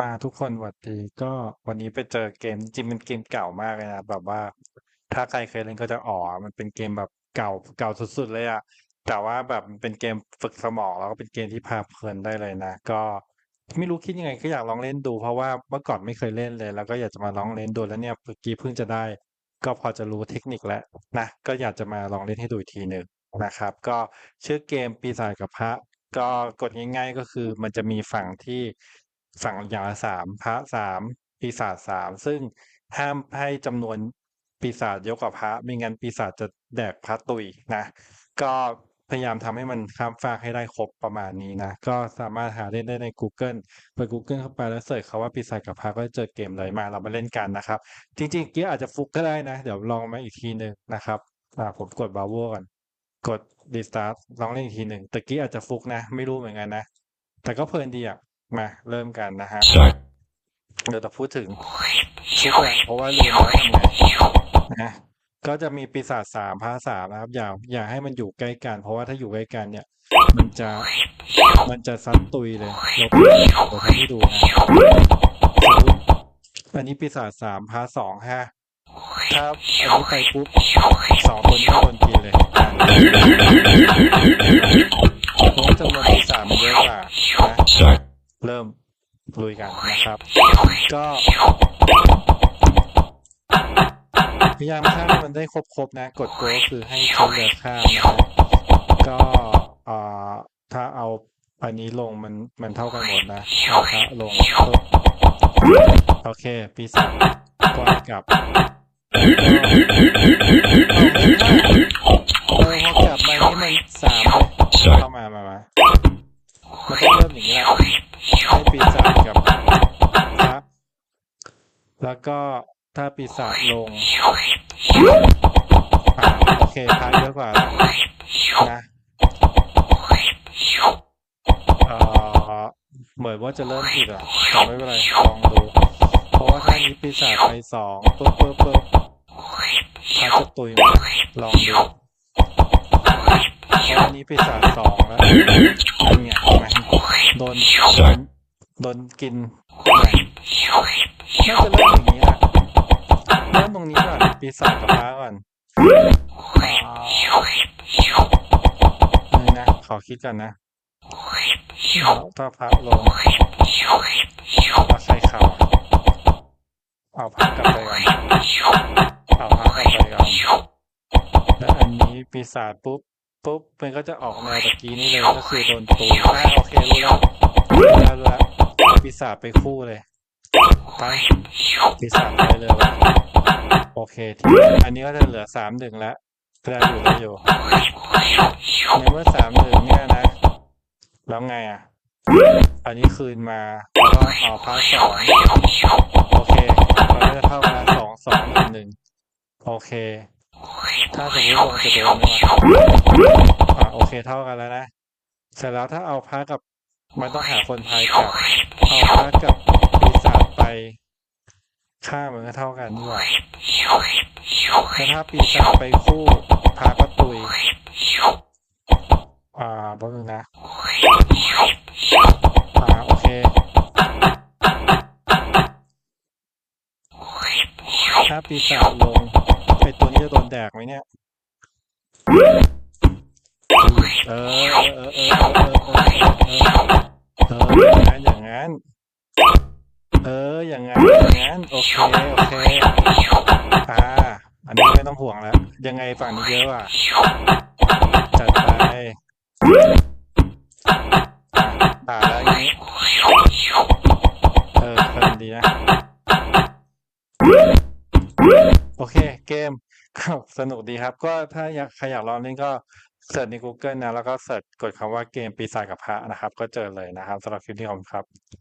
มาทุกคนสวัสดีก็วันนี้ไปเจอเกมจริงๆเป็นเกมเก่ามากเลยนะแบบว่า ถ้าใครเคยเล่นก็จะอ๋อมันเป็นเกมแบบเก่าเก่าสุดๆเลยอะแต่ว่าแบบมันเป็นเกมฝึกสมองแล้วก็เป็นเกมที่พาเพลินได้เลยนะก็ไม่รู้คิดยังไงก็อยากลองเล่นดู เพราะว่าเมื่อก่อนไม่เคยเล่นเลย แล้วก็อยากจะมาลองเล่นดูแล้วเนี่ยเมื่อกี้เพิ่งจะได้ ก็พอจะรู้เทคนิคแล้วนะก็อยากจะมาลองเล่นให้ดูอีกทีหนึ่งนะครับ ก็ชื่อเกมปีศาจกับพระก็กดง่ายๆก็คือมันจะมีฝั่งที่ ฝั่งยาสามพระสามปีศาจสามซึ่งห้ามให้จำนวนปีศาจเยอะกว่าพระไม่งั้นปีศาจจะแดกพระตุยนะก็พยายามทำให้มันข้ามฟากให้ได้ครบประมาณนี้นะ ก็สามารถหาเล่นได้ใน Google เปิด Google เข้าไปแล้วเสิร์ชคำว่าปีศาจกับพระก็จะเจอเกมเลยมาเรามาเล่นกันนะครับ จริงๆเกี้อาจจะฟุกก็ได้นะ เดี๋ยวลองมาอีกทีหนึ่งนะครับอ่าผมกดบราโวก่อน กด restart ลองเล่นอีกทีหนึ่งตะกี้อาจจะฟุกนะ ไม่รู้เหมือนกันนะ แต่ก็เพลินดีอะ มาเริ่มกันนะฮะ Start. เดี๋ยวจะพูดถึงฟุกแหละเพราะว่าลืมแล้วทำไงนะก็จะมีปีศาจสามพระสามนะครับ อย่าอย่าให้มันอยู่ใกล้กัน เพราะว่าถ้าอยู่ใกล้กันเนี่ย มันจะมันจะซัดตุยเลยเดี๋ยวเดี๋ยวทำให้ดูนะอันนี้ปีศาจสามพระสองฮะถ้าอันนี้ไปปุ๊บสองคนนี้ก็โดนกินเลย ลุยกันนะครับ ก็พยายามข้ามให้มันได้ครบๆนะ กดโกก็คือให้ชนเหลือข้ามนะครับก็เอ่อถ้าเอาอันนี้ลงมันมันเท่ากันหมดนะเอาพระลงปุ๊บโอเค ปีศาจก็กลับเออพอกลับมานี่มันสามเลยเข้ามามามามันต้องเริ่มอย่างนี้แหละ ให้ปีศาจกับพระแล้วก็ถ้าปีศาจลงโอเคพระเยอะกว่านะเออเหมือนว่าจะเริ่มผิดอะแต่ไม่เป็นไรลองดู เพราะว่าถ้านี้ปีศาจไปสองปุ๊บปุ๊บปุ๊บพระจะตุยลองดูเพราะนนี้ปีศาจสองแล้วเนี้ยเห็นไหม โดนโดนโดนกินน่าจะเริ่มอย่างนี้แหละเริ่มตรงนี้ก่อนปีศาจกับพระก่อนนี่นะ ขอคิดก่อนนะแล้วถ้าพระลงแล้วใครเข่าเอาพระกลับไปก่อนเอาพระกลับไปก่อนแล้วอันนี้ปีศาจปุ๊บ ปุ๊บมันก็จะออกแนวตะกี้นี่เลยก็คือโดนตูอ่าโอเครู้แล้วรู้แล้วรู้แล้วปีศาจไปคู่เลยไปปีศาจไปเลยวะโอเคทีอันนี้ก็จะเหลือสามหนึ่งแล้วได้อยู่ได้อยู่ในเมื่อสามหนึ่งเนี่ยนะ แล้วไงอะ อันนี้คืนมาแล้วก็เอาพาสองโอเคมันก็จะเท่ากันสองสองหนึ่งหนึ่งโอเค ถ้าสมมติลงจะโดนไหมวะอ่าโอเคเท่ากันแล้วนะ เสร็จแล้วถ้าเอาพระกับ มันต้องหาคนพายกับเอาพระกับปีศาจไปค่ามันก็เท่ากันนี่หว่าแต่ถ้าปีศาจไปคู่พระก็ตุย อ่าแป๊บนึงนะ อ่าโอเค ถ้าปีศาจลง ไอตัวนี้จะโดนแดกไหมเนี่ย เออ เออ เออ เออ เอออย่างนั้นอย่างนั้น เออ อย่างนั้น อย่างนั้น โอเค โอเค อ่า อันนี้ไม่ต้องห่วงแล้ว ยังไงฝั่งนี้เยอะอะ จัดไป ก็สนุกดีครับ ก็ถ้าอยากใครอยากลองเล่นก็เสิร์ชใน Google นะ แล้วก็เสิร์ชกดคำว่าเกมปีศาจกับพระนะครับ ก็เจอเลยนะครับสำหรับคลิปนี้ขอบคุณครับ